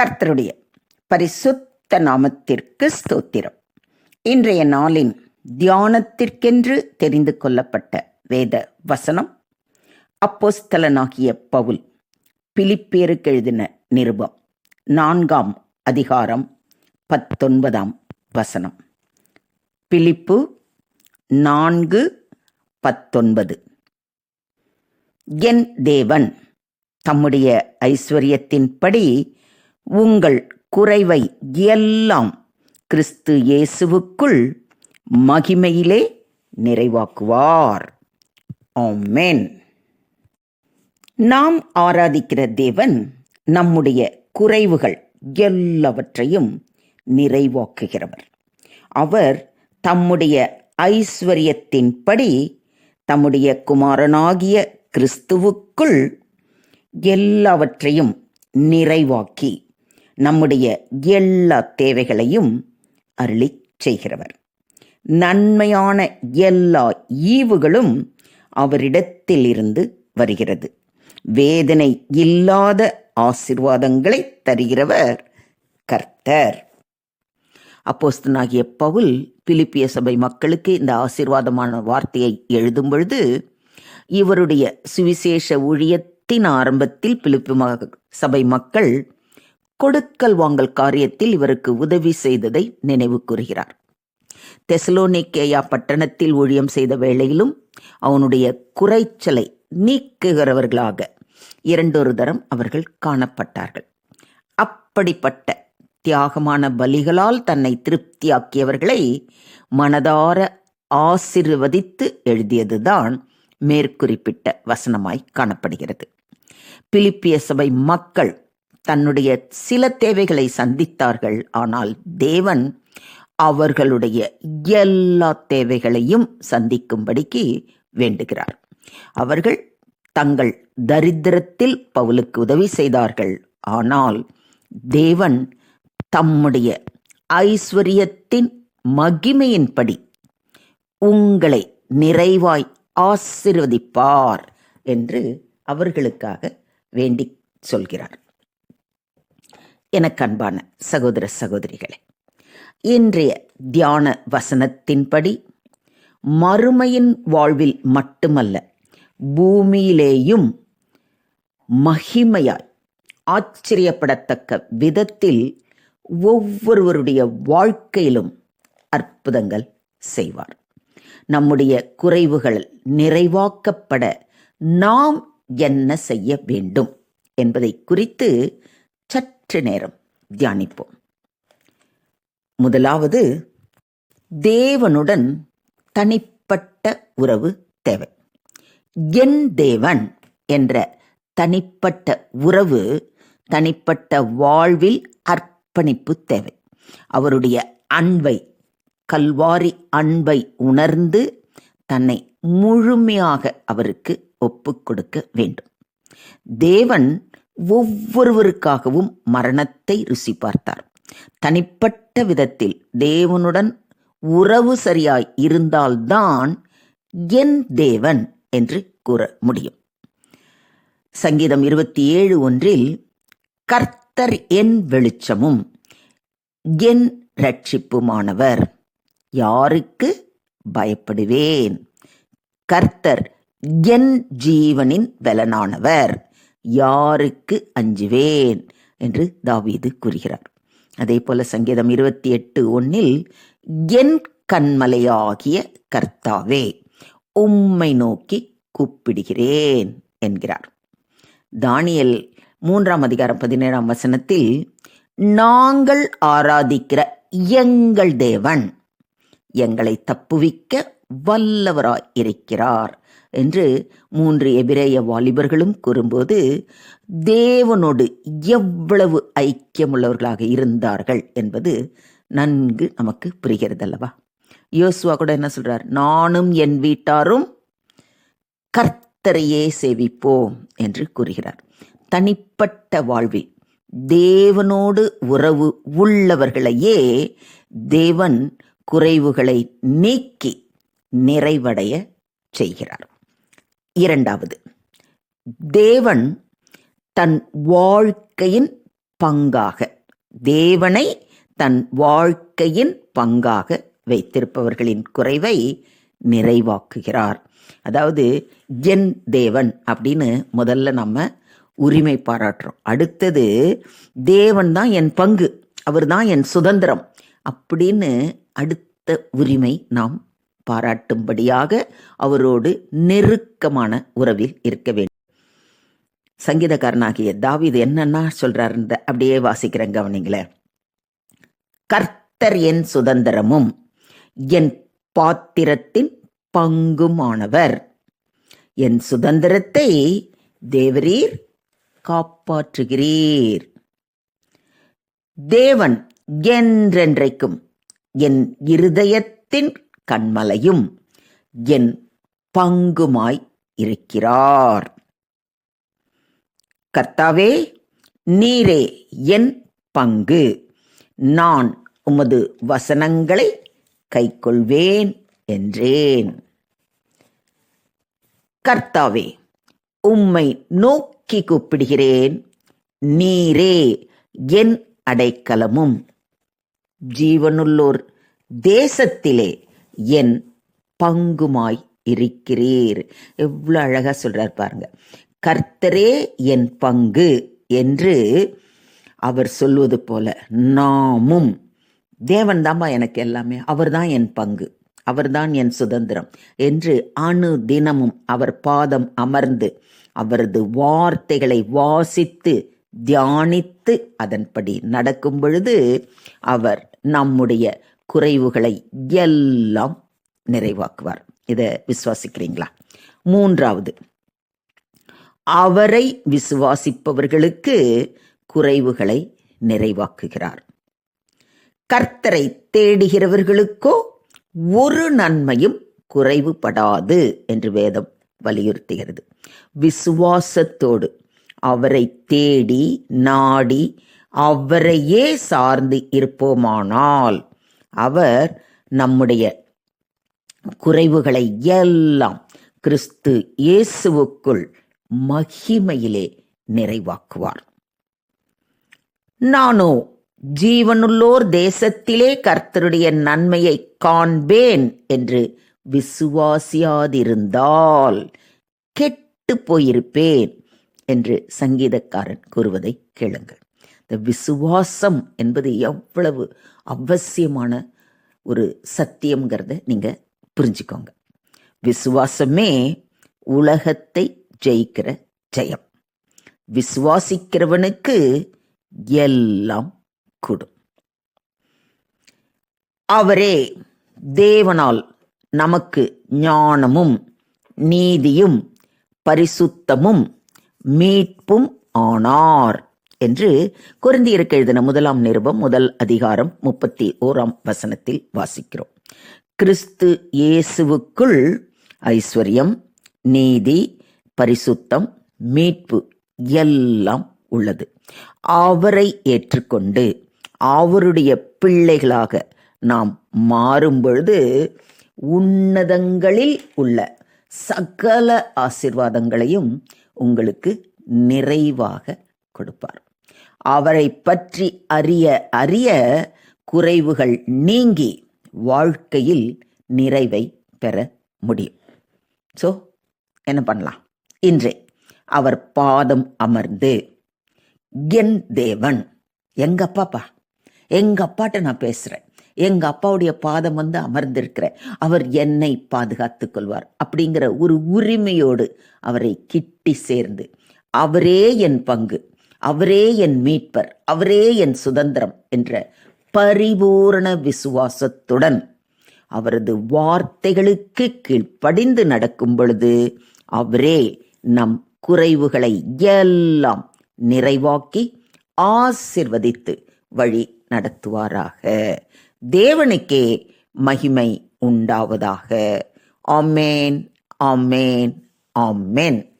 கர்த்தருடைய பரிசுத்த நாமத்திற்கு ஸ்தோத்திரம். இன்றைய நாளின் தியானத்திற்கென்று தெரிந்து கொள்ளப்பட்ட வேத வசனம் அப்போஸ்தலனாகிய பவுல் பிலிப்பேருக்கு எழுதின நிருபம் நான்காம் அதிகாரம் பத்தொன்பதாம் வசனம். பிலிப்பு நான்கு பத்தொன்பது. என் தேவன் தம்முடைய ஐஸ்வர்யத்தின்படி உங்கள் குறைவை எல்லாம் கிறிஸ்து இயேசுவுக்குள் மகிமையிலே நிறைவாக்குவார். ஆமேன். நாம் ஆராதிக்கிற தேவன் நம்முடைய குறைவுகள் எல்லாவற்றையும் நிறைவாக்குகிறவர். அவர் தம்முடைய ஐஸ்வர்யத்தின்படி தம்முடைய குமாரனாகிய கிறிஸ்துவுக்குள் எல்லாவற்றையும் நிறைவாக்கி நம்முடைய எல்லா தேவைகளையும் அருளிச் செய்கிறவர். நன்மையான எல்லா ஈவுகளும் அவரிடத்தில் இருந்து வருகிறது. வேதனை இல்லாத ஆசிர்வாதங்களை தருகிறவர் கர்த்தர். அப்போஸ்தனாகிய பவுல் பிலிப்பிய சபை மக்களுக்கு இந்த ஆசிர்வாதமான வார்த்தையை எழுதும் பொழுது இவருடைய சுவிசேஷ ஊழியத்தின் ஆரம்பத்தில் பிலிப்பு சபை மக்கள் கொடுக்கல் வாங்கல் காரியத்தில் இவருக்கு உதவி செய்ததை நினைவு கூறுகிறார். தெசலோனிக்கேயா பட்டணத்தில் ஊழியம் செய்த வேளையிலும் அவனுடைய குறைச்சலை நீக்குகிறவர்களாக இரண்டொரு தரம் அவர்கள் காணப்பட்டார்கள். அப்படிப்பட்ட தியாகமான பலிகளால் தன்னை திருப்தியாக்கியவர்களை மனதார ஆசிர்வதித்து எழுதியதுதான் மேற்குறிப்பிட்ட வசனமாய் காணப்படுகிறது. பிலிப்பிய சபை மக்கள் தன்னுடைய சில தேவைகளை சந்தித்தார்கள். ஆனால் தேவன் அவர்களுடைய எல்லா தேவைகளையும் சந்திக்கும்படிக்கு வேண்டுகிறார். அவர்கள் தங்கள் தரித்திரத்தில் பவுலுக்கு உதவி செய்தார்கள். ஆனால் தேவன் தம்முடைய ஐஸ்வர்யத்தின் மகிமையின்படி உங்களை நிறைவாய் ஆசிர்வதிப்பார் என்று அவர்களுக்காக வேண்டிக் சொல்கிறார். எனக்கு அன்பான சகோதர சகோதரிகளே இன்றைய தியான வசனத்தின்படி மறுமையின் வாழ்வில் மட்டுமல்ல பூமியிலேயும் மகிமையாய் ஆச்சரியப்படத்தக்க விதத்தில் ஒவ்வொருவருடைய வாழ்க்கையிலும் அற்புதங்கள் செய்வார். நம்முடைய குறைவுகள் நிறைவாக்கப்பட நாம் என்ன செய்ய வேண்டும் என்பதை குறித்து சற்று நேரம் தியானிப்போம். முதலாவது தேவனுடன் தனிப்பட்ட உறவு தேவை. என் தேவன் என்ற தனிப்பட்ட உறவு தனிப்பட்ட வாழ்வில் அர்ப்பணிப்பு தேவை. அவருடைய அன்பை கல்வாரி அன்பை உணர்ந்து தன்னை முழுமையாக அவருக்கு ஒப்புக்கொடுக்க வேண்டும். தேவன் ஒவ்வொருவருக்காகவும் மரணத்தை ருசி பார்த்தார். தனிப்பட்ட விதத்தில் தேவனுடன் உறவு சரியாய் இருந்தால்தான் என் தேவன் என்று கூற முடியும். சங்கீதம் இருபத்தி ஏழு ஒன்றில் கர்த்தர் என் வெளிச்சமும் என் ரட்சிப்புமானவர் யாருக்கு பயப்படுவேன்? கர்த்தர் என் ஜீவனின் பலனானவர் யாருக்கு அஞ்சுவேன்? என்று தாவீது கூறுகிறார். அதே போல சங்கீதம் இருபத்தி எட்டு ஒன்னில் என் கண்மலையாகிய கர்த்தாவே உம்மை நோக்கி கூப்பிடுகிறேன் என்கிறார். தானியல் மூன்றாம் அதிகாரம் பதினேழாம் வசனத்தில் நாங்கள் ஆராதிக்கிற எங்கள் தேவன் எங்களை தப்புவிக்க வல்லவராய் இருக்கிறார் என்று மூன்று எபிரேய வாலிபர்களும் கூறும்போது தேவனோடு எவ்வளவு ஐக்கியமுள்ளவர்களாக இருந்தார்கள் என்பது நன்கு நமக்கு புரிகிறது அல்லவா யோசுவா கூட என்ன சொல்றார்? நானும் என் வீட்டாரும் கர்த்தரையே சேவிப்போம் என்று கூறுகிறார். தனிப்பட்ட வாழ்வில் தேவனோடு உறவு உள்ளவர்களையே தேவன் குறைவுகளை நீக்கி நிறைவடைய செய்கிறார். இரண்டாவது. தேவன் தன் வாழ்க்கையின் பங்காக தேவனை தன் வாழ்க்கையின் பங்காக வைத்திருப்பவர்களின் குறைவை நிறைவாக்குகிறார். அதாவது என் தேவன் அப்படின்னு முதல்ல நம்ம உரிமை பாராட்டுறோம். அடுத்தது தேவன் தான் என் பங்கு அவர் தான் என் சுதந்திரம் அப்படின்னு அடுத்த உரிமை நாம் பாராட்டும்படியாக அவரோடு நெருக்கமான உறவில் இருக்க வேண்டும். சங்கீதக்காரனாகிய தாவிது என்னன்னா சொல்றாருன்ற அப்படியே வாசிக்கிறேன் கவனிங்களேன் கர்த்தர் என் சுதந்திரமும் என் பாத்திரத்தின் பங்குமானவர். என் சுதந்திரத்தை தேவரீர் காப்பாற்றுகிறீர். தேவன் என்றென்றைக்கும் என் இருதயத்தின் கண்மலையும் என் பங்குமாய் இருக்கிறார். கர்த்தாவே நீரே என் பங்கு. நான் உமது வசனங்களை கைக்கொள்வேன் என்றேன். கர்த்தாவே உம்மை நோக்கி கூப்பிடுகிறேன். நீரே என் அடைக்கலமும். ஜீவனுள்ளோர் தேசத்திலே என் பங்குமாய் இருக்கிறீர். எவ்வளோ அழகாக சொல்கிறார் பாருங்க. கர்த்தரே என் பங்கு என்று அவர் சொல்வது போல நாமும் தேவன் தாம்மா எனக்கு எல்லாமே அவர்தான் என் பங்கு அவர்தான் என் சுதந்திரம் என்று அணு தினமும் அவர் பாதம் அமர்ந்து அவரது வார்த்தைகளை வாசித்து தியானித்து அதன்படி நடக்கும் பொழுது அவர் நம்முடைய குறைவுகளை எல்லாம் நிறைவாக்குவார். இதை விசுவாசிக்கிறீங்களா? மூன்றாவது அவரை விசுவாசிப்பவர்களுக்கு குறைவுகளை நிறைவாக்குகிறார். கர்த்தரை தேடுகிறவர்களுக்கோ ஒரு நன்மையும் குறைவுபடாது என்று வேதம் வலியுறுத்துகிறது. விசுவாசத்தோடு அவரை தேடி நாடி அவரையே சார்ந்து இருப்போமானால் அவர் நம்முடைய குறைவுகளை எல்லாம் கிறிஸ்து இயேசுவுக்குள் மகிமையிலே நிறைவாக்குவார். நானோ ஜீவனுள்ளோர் தேசத்திலே கர்த்தருடைய நன்மையை காண்பேன் என்று விசுவாசியாதிருந்தால் கெட்டு போயிருப்பேன் என்று சங்கீதக்காரன் கூறுவதை கேளுங்கள். இந்த விசுவாசம் என்பது எவ்வளவு அவசியமான ஒரு சத்தியம்ங்கிறத நீங்கள் புரிஞ்சுக்கோங்க. விசுவாசமே உலகத்தை ஜெயிக்கிற ஜெயம். விசுவாசிக்கிறவனுக்கு எல்லாம் கூடும் அவரே தேவனால் நமக்கு ஞானமும் நீதியும் பரிசுத்தமும் மீட்பும் ஆனார். என்று குருந்தியருக்கு எழுதின முதலாம் நிருபம் முதல் அதிகாரம் முப்பத்தி ஓராம் வசனத்தில் வாசிக்கிறோம். கிறிஸ்து இயேசுவுக்குள் ஐஸ்வர்யம் நீதி பரிசுத்தம் மீட்பு எல்லாம் உள்ளது. அவரை ஏற்றுக்கொண்டு அவருடைய பிள்ளைகளாக நாம் மாறும் பொழுது உன்னதங்களில் உள்ள சகல ஆசிர்வாதங்களையும் உங்களுக்கு நிறைவாக கொடுப்பார். அவரை பற்றி அறிய அறிய குறைவுகள் நீங்கி வாழ்க்கையில் நிறைவை பெற முடியும். ஸோ என்ன பண்ணலாம்? இன்றே அவர் பாதம் அமர்ந்து என் தேவன். எங்க அப்பாப்பா? எங்க அப்பாட்ட நான் பேசுறேன். எங்க அப்பாவுடைய பாதம் வந்து அமர்ந்திருக்கிறேன் அவர் என்னை பாதுகாத்துக் கொள்வார் அப்படிங்கிற ஒரு உரிமையோடு அவரை கிட்டி சேர்ந்து அவரே என் பங்கு. அவரே என் மீட்பர் அவரே என் சுதந்திரம் என்ற பரிபூரண விசுவாசத்துடன் அவரது வார்த்தைகளுக்கு கீழ்ப்படிந்து நடக்கும் பொழுது அவரே நம் குறைவுகளை எல்லாம் நிறைவாக்கி ஆசிர்வதித்து வழி நடத்துவாராக. தேவனுக்கே மகிமை உண்டாவதாக. ஆமேன் ஆமேன் ஆமேன்.